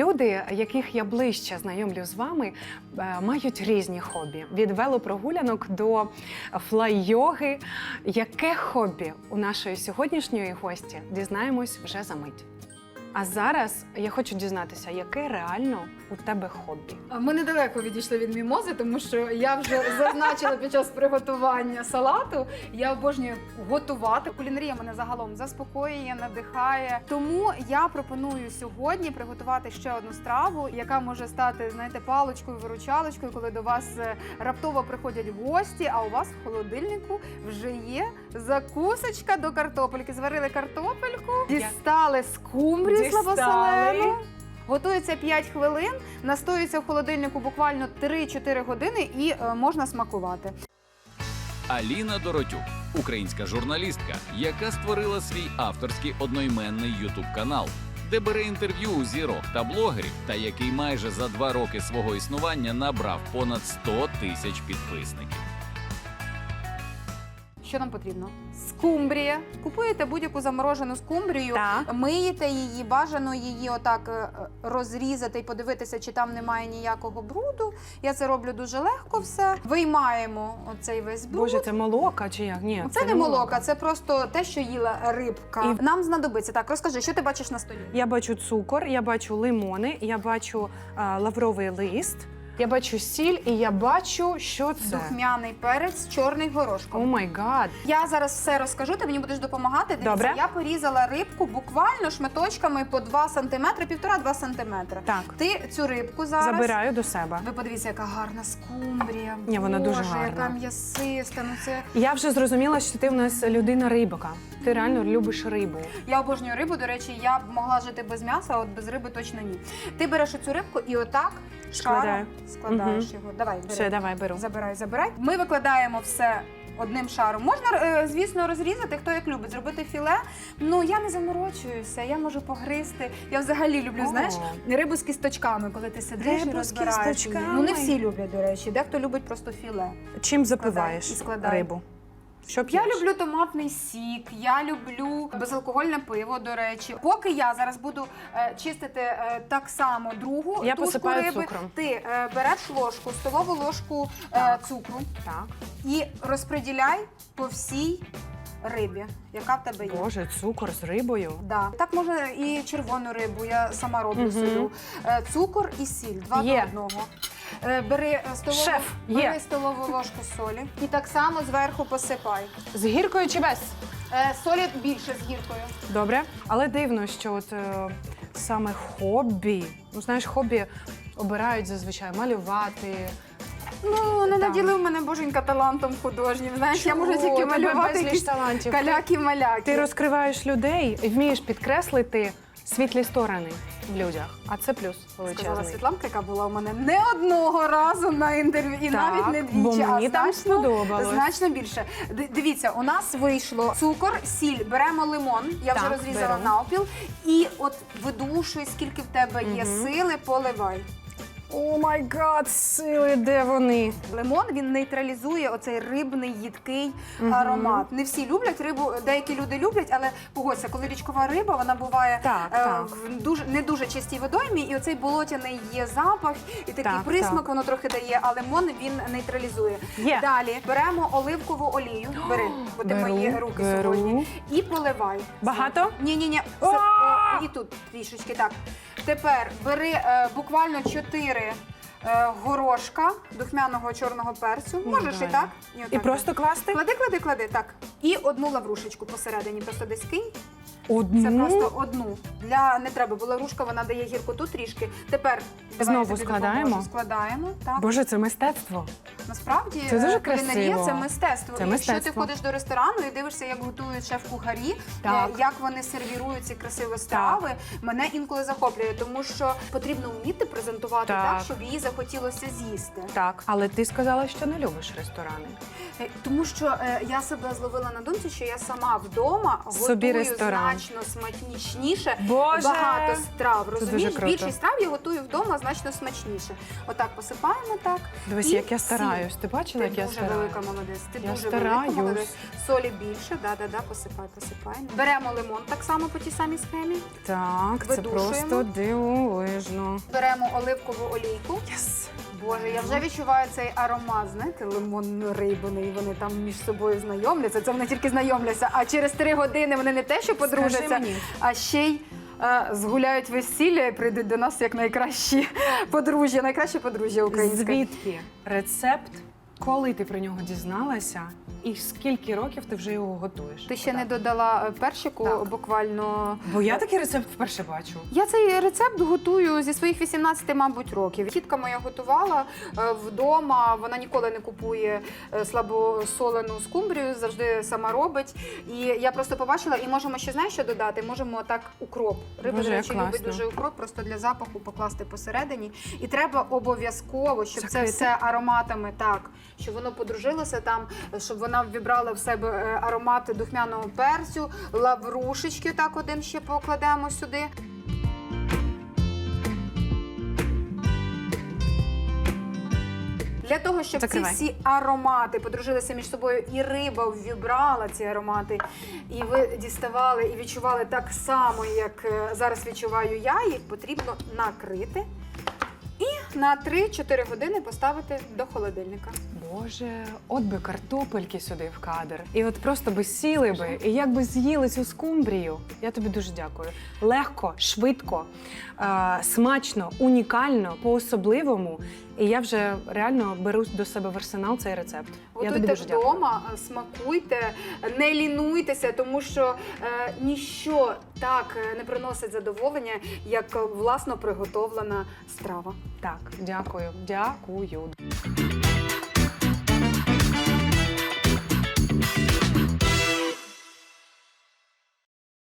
Люди, яких я ближче знайомлю з вами, е, мають різні хобі: від велопрогулянок до флай-йоги. Яке хобі у нашої сьогоднішньої гості дізнаємось вже за мить. А зараз я хочу дізнатися, яке реально у тебе хобі. Ми недалеко відійшли від мімози, тому що я вже зазначила під час приготування салату. Я обожнюю готувати. Кулінарія мене загалом заспокоює, надихає. Тому я пропоную сьогодні приготувати ще одну страву, яка може стати, знаєте, паличкою, виручалочкою, коли до вас е, раптово приходять гості, а у вас в холодильнику вже є закусочка до картопельки. Зварили картопельку, дістали скумбрію Дістали. слабосолену. Готується 5 хвилин, настоюється в холодильнику буквально 3-4 години і е, можна смакувати. Аліна Доротюк, українська журналістка, яка створила свій авторський одноіменний ютуб канал, де бере інтерв'ю у зірок та блогерів, та який майже за два роки свого існування набрав понад 100 тисяч підписників. Що нам потрібно? Скумбрія. Купуєте будь-яку заморожену скумбрію, Так. миєте її, бажано її отак е, е, розрізати і подивитися, чи там немає ніякого бруду. Я це роблю дуже легко все. Виймаємо оцей весь бруд. Боже, це молока чи як? Ні, це, не молока, це просто те, що їла рибка. І- Нам знадобиться. Так, розкажи, що ти бачиш на столі? Я бачу цукор, я бачу лимони, я бачу а, лавровий лист, я бачу сіль і я бачу, що це. Духмяний перець, чорний О май гад. Я зараз все розкажу, ти мені будеш допомагати. Дивіться, Добре. я порізала рибку буквально шматочками по 2 см, півтора-два сантиметри. Так, Ти цю рибку зараз забираю до себе. Ви подивіться, яка гарна скумбрія. Ні, вона Боже, дуже гарна. яка м'ясиста. Ну це Я вже зрозуміла, що ти в нас людина рибака. Ти реально любиш рибу. я обожнюю рибу. До речі, я б могла жити без м'яса, а от без риби точно ні. Ти береш цю рибку і отак шаром складаєш Мгм. його. Давай, бери. Все, давай беру. Забирай, забирай. Ми викладаємо все. Одним шаром можна, е, звісно, розрізати, хто як любить, зробити філе. Ну я не заморочуюся, я можу погризти. Я взагалі люблю, О. знаєш, рибу з кісточками, коли ти сидиш Рибу і з розбираєш. її. кісточками. Ну не всі люблять, до речі. Дехто любить просто філе. Чим і запиваєш складай. рибу? Що Я п'єш? люблю томатний сік, я люблю безалкогольне пиво. До речі, поки я зараз буду е, чистити е, так само другу Я тушку посипаю риби, цукром. ти е, береш ложку, столову ложку е, Так. цукру Так. і розподіляй по всій рибі, яка в тебе є. Боже, цукор з рибою. Да. Так можна і червону рибу, я сама роблю Мгм. солю. Е, Цукор і сіль, два Є. до одного. Е, Бери столову, Шеф, є. бери столову ложку солі і так само зверху посипай. З гіркою чи без? Е, Солі більше з гіркою. Добре. Але дивно, що от е, саме хобі. Ну, знаєш, хобі обирають зазвичай малювати. Ну, не Там. наділив мене боженька талантом художнім. Знаєш, я можу Чого? тільки тебе малювати безліч якісь талантів. каляки-маляки. Ти розкриваєш людей і вмієш підкреслити світлі сторони в людях. А це плюс Сказала величезний. Світланка, яка була у мене не одного разу на інтерв'ю, і Так, навіть не двічі, бо мені а там значно, сподобалось. значно більше. Д- Дивіться, у нас вийшло цукор, сіль, беремо лимон, я вже Так, розрізала беру. навпіл, і от видушуй, скільки в тебе є сили, поливай. О май гад, сили, де вони? Лимон він нейтралізує оцей рибний їдкий Мгм. аромат. Не всі люблять рибу, деякі люди люблять, але погодься, коли річкова риба, вона буває Так, е, так. в дуже не дуже чистій водоймі, і оцей болотяний є запах, і такий Так, присмак так. воно трохи дає, а лимон він нейтралізує. Є. Далі беремо оливкову олію. Бери, бо ти Беру, мої руки беру. сьогодні. І поливай. Багато? Ні, ні, ні. І тут трішечки так. Тепер бери е, буквально 4 е, горошка духмяного чорного перцю. Можеш і так. І отак. просто класти Клади, клади, клади, так. І одну лаврушечку посередині, просто десь кинь. одну. Це просто одну. Для не треба, бо лаврушка вона дає гіркоту трішки. Тепер давай Знову складаємо? Складаємо. Так. Боже, це мистецтво. Насправді Це дуже е, кулінарія красиво. це мистецтво. Це І Якщо ти мистецтво. ходиш до ресторану і дивишся, як готують шеф-кухарі, Так. е, як вони сервірують ці красиві страви, мене інколи захоплює, тому що потрібно вміти презентувати так, Так. щоб їй захотілося з'їсти. Так, але ти сказала, що не любиш ресторани. Е, Тому що е, я себе зловила на думці, що я сама вдома Собі готую ресторан. значно смачніше. Боже! Багато страв. Розумієш, круто. більшість страв я готую вдома значно смачніше. Отак посипаємо так. Дивись, І як я сіль. Стараюсь. Ти бачила, як я дуже стараюсь? велика молодець. Ти Я дуже стараюсь. велика молодець. Солі більше, да, да, да, посипай, посипай. Беремо лимон так само по тій самій схемі. Так, це Видушуємо. просто дивовижно. Беремо оливкову олійку. Єс! Боже, я вже відчуваю цей аромат, знаєте, лимонно-рибаний. Вони там між собою знайомляться. Це вони тільки знайомляться. А через три години вони не те, що подружаться, мені. а ще й згуляють весілля і прийдуть до нас як найкращі подружжя, найкраще подружжя українське. Звідки рецепт? Коли ти про нього дізналася, і скільки років ти вже його готуєш? Ти ще не додала е, перчику Так. буквально. Бо я такий рецепт вперше бачу. Я цей рецепт готую зі своїх 18, мабуть, років. Тітка моя готувала е, вдома. Вона ніколи не купує е, слабосолену скумбрію, завжди сама робить. І я просто побачила, і можемо ще знаєш, що додати? Можемо так укроп. Риба, до речі, любить дуже укроп, просто для запаху покласти посередині. І треба обов'язково, щоб це все ароматами так, щоб воно подружилося там, щоб вона вібрала в себе е, аромати духмяного перцю, лаврушечки. Так, один ще покладемо сюди. Для того, щоб Закривай. ці всі аромати подружилися між собою, і риба ввібрала ці аромати, і ви діставали і відчували так само, як е, зараз відчуваю я, їх потрібно накрити і на 3-4 години поставити до холодильника. Боже, от би картопельки сюди в кадр. І от просто би сіли би, і як би з'їли цю скумбрію. Я тобі дуже дякую. Легко, швидко, е, смачно, унікально, по-особливому. І я вже реально беру до себе в арсенал цей рецепт. я тобі Готуйте дуже вдома, е, смакуйте, не лінуйтеся, тому що е, ніщо так е, не приносить задоволення, як е, власно приготовлена страва. Так, дякую, дякую.